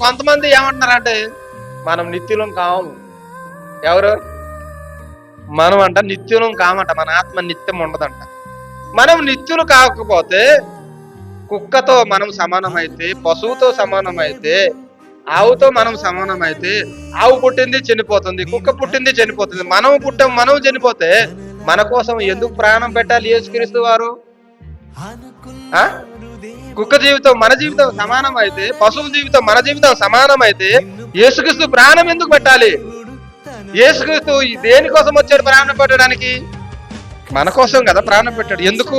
కొంతమంది ఏమంటున్నారంటే మనం నిత్యులం కాము. ఎవరు? మనం అంట నిత్యులం కామంట. మన ఆత్మ నిత్యం ఉండదంట. మనం నిత్యులు కాకపోతే కుక్కతో మనం సమానమైతే పశువుతో సమానమైతే ఆవుతో మనం సమానమైతే ఆవు పుట్టింది చనిపోతుంది కుక్క పుట్టింది చనిపోతుంది. మనం పుట్టాం మనం చనిపోతే మన కోసం ఎందుకు ప్రాణం పెట్టాలి యేసుక్రీస్తు వారు? కుక్క జీవితం మన జీవితం సమానం అయితే పశువు జీవితం మన జీవితం సమానం అయితే యేసుక్రీస్తు ప్రాణం ఎందుకు పెట్టాలి? యేసుక్రీస్తు దేనికోసం వచ్చాడు ప్రాణం పెట్టడానికి? మన కోసం కదా ప్రాణం పెట్టాడు. ఎందుకు?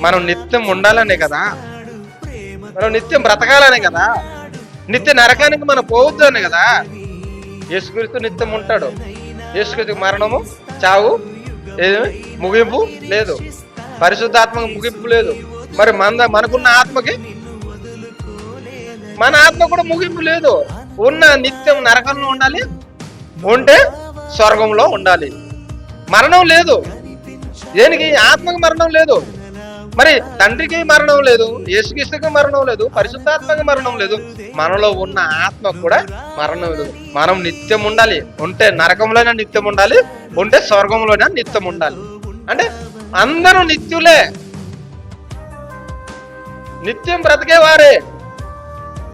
మనం నిత్యం ఉండాలనే కదా. మనం నిత్యం బ్రతకాలనే కదా. నిత్య నరకానికి మనం పోవద్దు అనే కదా. యేసుక్రీస్తు నిత్యం ఉంటాడు. యేసుక్రీస్తు మరణము చావు ముగింపు? లేదు. పరిశుద్ధాత్మకు ముగింపు లేదు. మరి మన మనకున్న ఆత్మకి? మన ఆత్మ కూడా ముగింపు లేదు. ఉన్న నిత్యం నరకంలో ఉండాలి. ఉంటే స్వర్గంలో ఉండాలి. మరణం లేదు. దేనికి? ఆత్మకి మరణం లేదు. మరి తండ్రికి మరణం లేదు యేసుక్రీస్తుకి మరణం లేదు పరిశుద్ధాత్మకి మరణం లేదు. మనలో ఉన్న ఆత్మ కూడా మరణం లేదు. మనం నిత్యం ఉండాలి. ఉంటే నరకంలోనే నిత్యం ఉండాలి ఉంటే స్వర్గంలోనే నిత్యం ఉండాలి. అంటే అందరూ నిత్యులే. నిత్యం బ్రతికేవారే.